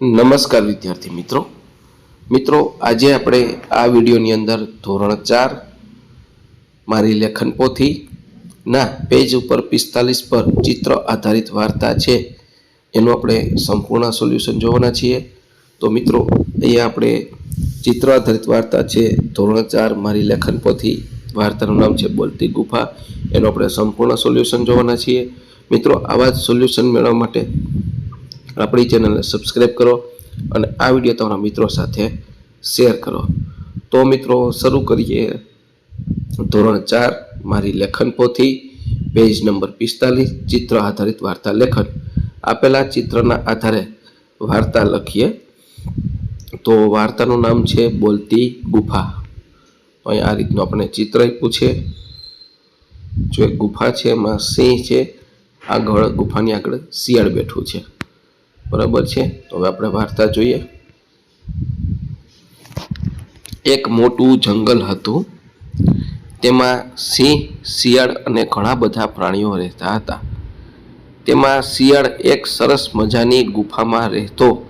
નમસ્કાર વિદ્યાર્થી મિત્રો. મિત્રો, આજે આપણે આ વિડીયોની અંદર ધોરણ ચાર મારી લેખન પોથી ના, પેજ ઉપર પિસ્તાલીસ પર ચિત્ર આધારિત વાર્તા છે. એનું આપણે સંપૂર્ણ સોલ્યુશન જોવાના છીએ. તો મિત્રો, અહીંયા આપણે ચિત્ર આધારિત વાર્તા છે. ધોરણ ચાર મારી લેખન પોથી વાર્તાનું નામ છે બોલતી ગુફા. એનું આપણે સંપૂર્ણ સોલ્યુશન જોવાના છીએ. મિત્રો, આવા જ સોલ્યુશન મેળવવા માટે આપણી ચેનલને સબસ્ક્રાઈબ કરો અને આ વીડિયો તમારા મિત્રો સાથે શેર કરો. તો મિત્રો, શરૂ કરીએ. ધોરણ ચાર, મારી લેખન પોથી પેજ નંબર પિસ્તાલીસ, ચિત્ર આધારિત વાર્તા લેખન. આપેલા ચિત્રના આધારે વાર્તા લખીએ. તો વાર્તાનું નામ છે બોલતી ગુફા. અહીં આ રીતનું આપણે ચિત્ર આપ્યું છે. જો ગુફા છે, એમાં સિંહ છે, આગળ ગુફાની આગળ શિયાળ બેઠું છે. બરાબર છે? તો હવે આપણે વાર્તા જોઈએ. એક મોટું જંગલ હતું. તેમાં સિંહ, શિયાળ અને ઘણા બધા પ્રાણીઓ રહેતા હતા. તેમાં શિયાળ એક સરસ મજાની ગુફામાં રહેતો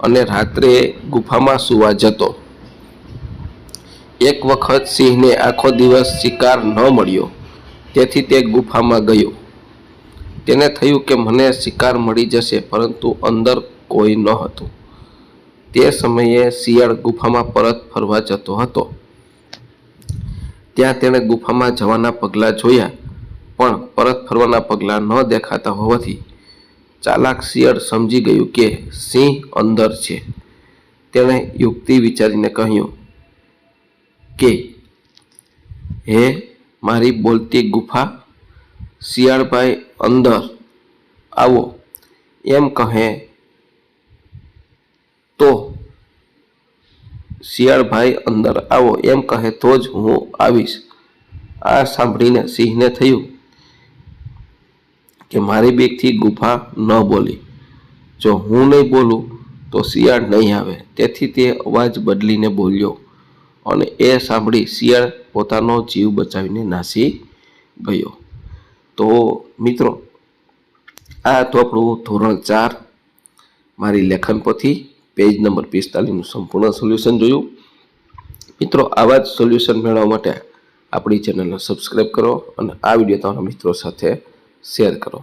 અને રાત્રે ગુફામાં સૂવા જતો. એક વખત સિંહને આખો દિવસ શિકાર ન મળ્યો. તેથી તે ગુફામાં ગયો. તેને થયું કે મને શિકાર મળી જશે, પરંતુ અંદર કોઈ ન હતું. તે સમયે શિયાળ ગુફામાં પરત ફરવા જતો હતો. ત્યાં તેણે ગુફામાં જવાના પગલાં જોયા, પણ પરત ફરવાના પગલાં ન દેખાતા હોવાથી ચાલાક શિયાળ સમજી ગયું કે સિંહ અંદર છે. તેણે યુક્તિ વિચારીને કહ્યું કે, હે, મારી બોલતી ગુફા શિયાળભાઈ, અંદર આવો. એમ કહે, તો શિયાળભાઈ, અંદર આવો. એમ કહે, તો જ હું આવીશ. આ સાંભળીને સિંહને થયું કે મારી બેગથી ગુફા ન બોલી. જો હું નહીં બોલું, તો શિયાળ નહીં આવે. તેથી તે અવાજ બદલીને બોલ્યો અને એ સાંભળી શિયાળ પોતાનો જીવ બચાવીને નાસી ગયો. તો મિત્રો, આ તો આપણું ધોરણ ચાર. મારી લેખન પોથી પેજ નંબર પિસ્તાલીસનું સંપૂર્ણ સોલ્યુશન જોયું. મિત્રો, આવા જ સોલ્યુશન મેળવવા માટે આપણી ચેનલને સબસ્ક્રાઈબ કરો અને આ વીડિયો તમારા મિત્રો સાથે શેર કરો.